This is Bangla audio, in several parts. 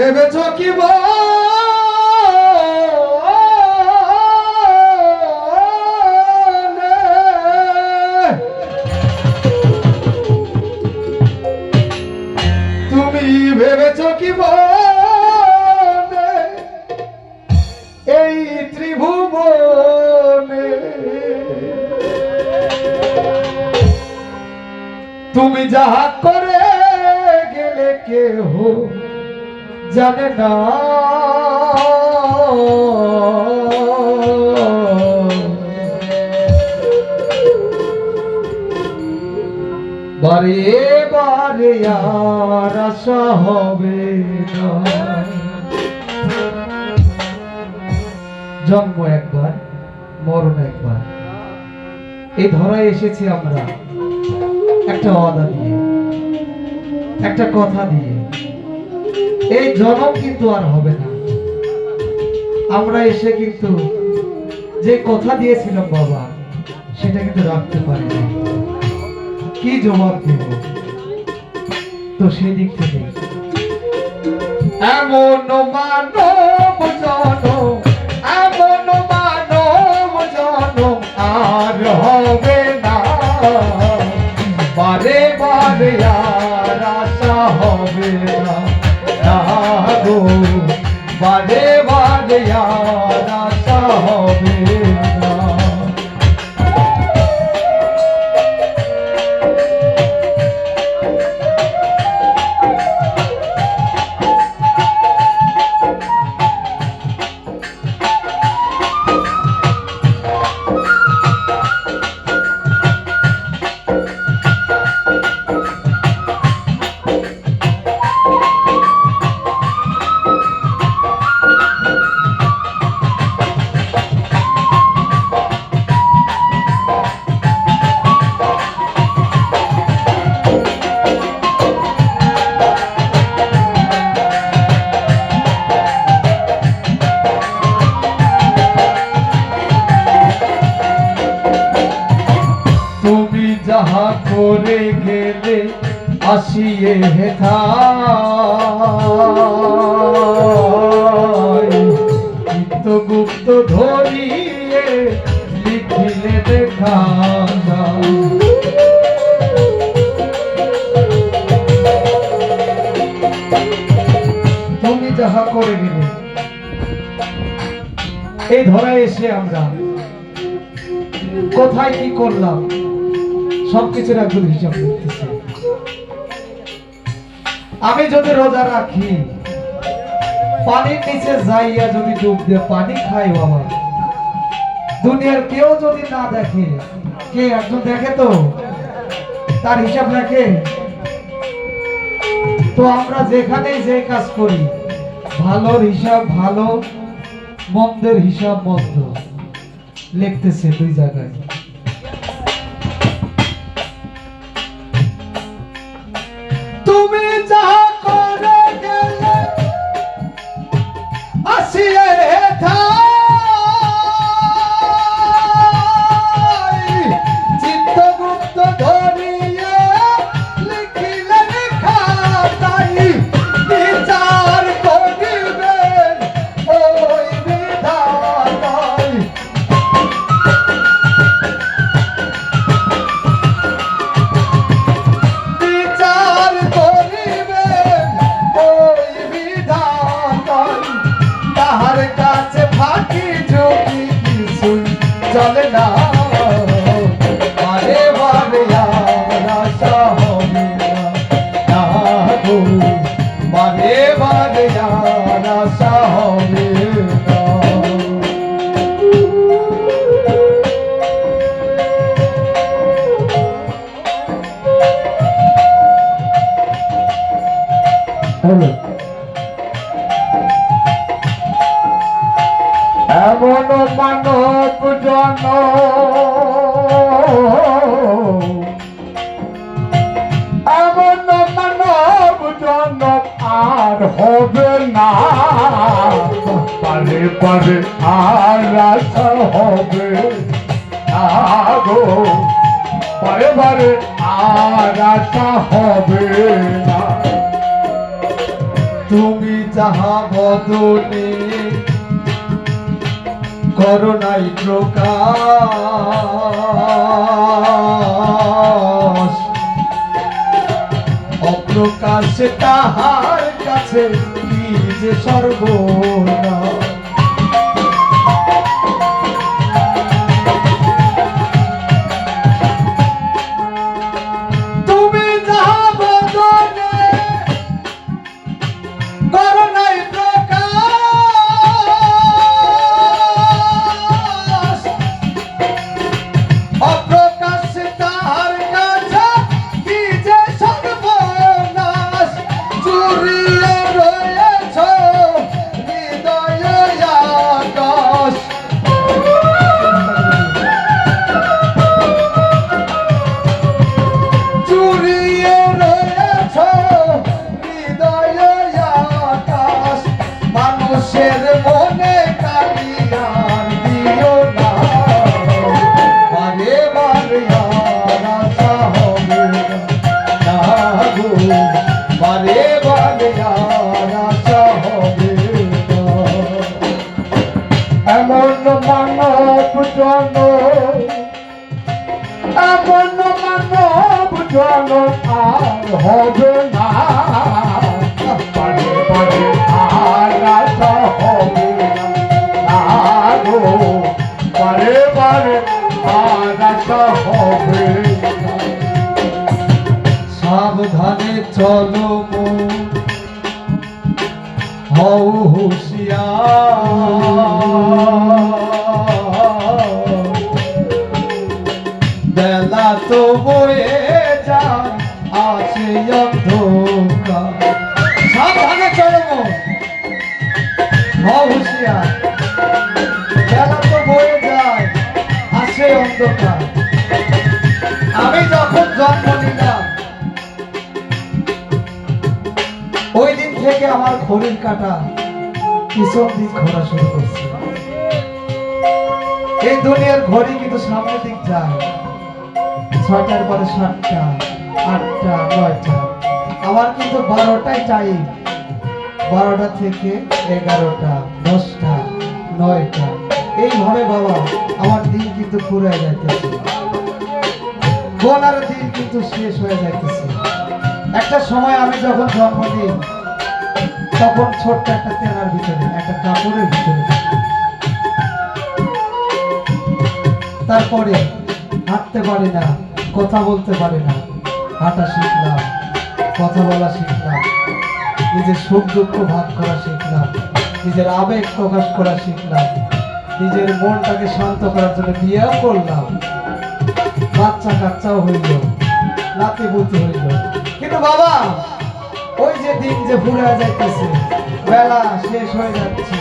ভেবেছ কি? তুমি ভেবেছ কি এই ত্রিভুবনে তুমি যাহা জানে না বারে বারে আর হবে জন্ম একবার, মরণ একবার। এই ধরায় এসেছি আমরা। একটা ওয়াদা দিয়ে, একটা কথা দিয়ে। এই জনম কিন্তু আর হবে না। আমরা এসে কিন্তু যে কথা দিয়েছিলাম বাবা, সেটা কিন্তু রাখতে পারি কি জবাব দেব? তো সেদিক থেকে। এমন মানব করে গেলে আসিয়ে হেথায় চিত্তগুপ্ত ধরিয়ে লিখিলে দেখা। তুমি যাহা করে গেলে এই ধরায় এসে আমরা। কোথায় কি করলাম? সবকিছুর একজন হিসাব করতেছি। আমি যদি রোজা রাখি, পানির নিচে যাইয়া যদি ডুব দিয়ে পানি খাই, বাবা। দুনিয়ার কেউ যদি না দেখে, কে একজন দেখে তো? তার হিসাব রাখে। তো আমরা যেখানে যে কাজ করি, ভালোর হিসাব ভালো, মন্দের হিসাব মন্দ। লিখতেছে দুই জায়গায়। চলে না এমন মানব জন আর হবে না। পারে পারে আর আশা হবে না গো। পারে পারে আর আশা হবে না। তুমি যাহা বদনে করোনাই প্রকাশ। অপ্রকাশে তাহার কাছে সর্বনা এমন মানব জন আর হবে না। পারে পারে আর আশা হবে না। গো পারে পারে আর আশা হবে সাবধানে চলো হও হুঁশিয়ার। আমি যখন জন্ম নিলাম, ওই দিন থেকে আমার ঘড়ির কাটা পিছন দিক ঘোরা শুরু করছে। এই দুনিয়ার ঘড়ি কিন্তু সামনের দিক যায়। ছয়টার পরে সাতটা, আটটা, নয়টা। আমার কিন্তু বারোটায় টাইম বারোটা থেকে এগারোটা, দশটা, নয়টা। এইভাবে বাবা আমার দিন কিন্তু ফুরে যাইতেছে। গোনার দিন কিন্তু শেষ হয়ে যাইতেছে। একটা সময় আমি যখন জন্ম নিই, তখন ছোট্ট একটা তেনার ভিতরে, একটা কাপড়ের ভিতরে তারপরে হাঁটতে পারি না, কথা বলতে পারি না, হাঁটা শিখলাম, কথা বলা শিখলাম, নিজের সুখ দুঃখ ভাগ করা শিখলাম, নিজের আবেগ প্রকাশ করা শিখলাম নিজের মনটাকে শান্ত করার জন্য বিয়েও করলাম। বাচ্চা কাচ্চাও হইল, নাতি বুতি হইল। কিন্তু বাবা, ওই যে দিন যে ভুলে যাইতেছে বেলা শেষ হয়ে যাচ্ছে।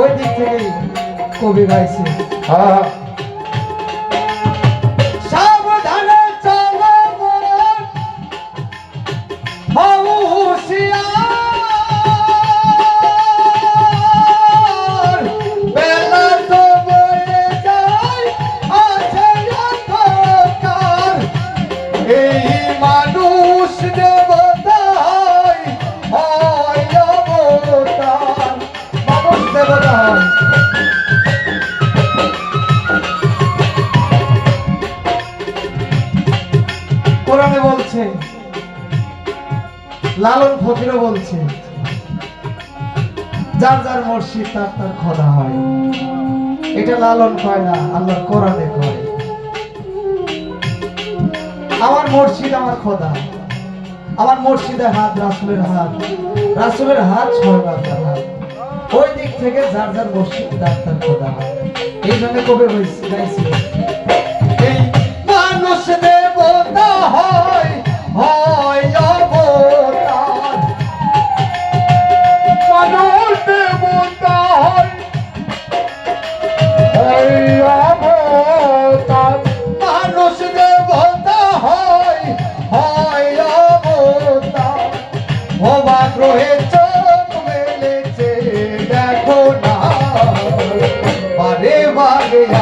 ওই দিক থেকেই কবি গাইছে। সাবধানে লালন ফকিরও বলছে, যার যার মসজিদ তার তার খোদা হয়। এটা লালন কয় না আল্লাহর কোরআনে কয়, আমার মসজিদ আমার খোদা, আমার মসজিদের হাত, রাসুলের হাত রাসুলের হাত ছয় বান্দার হাত। ওই দিক থেকে যার যার মসজিদ তার তার খোদা হয়। এই জন্য কবে হয়েছে গাইছিল মানুষ দেবতা হয় হয় বারে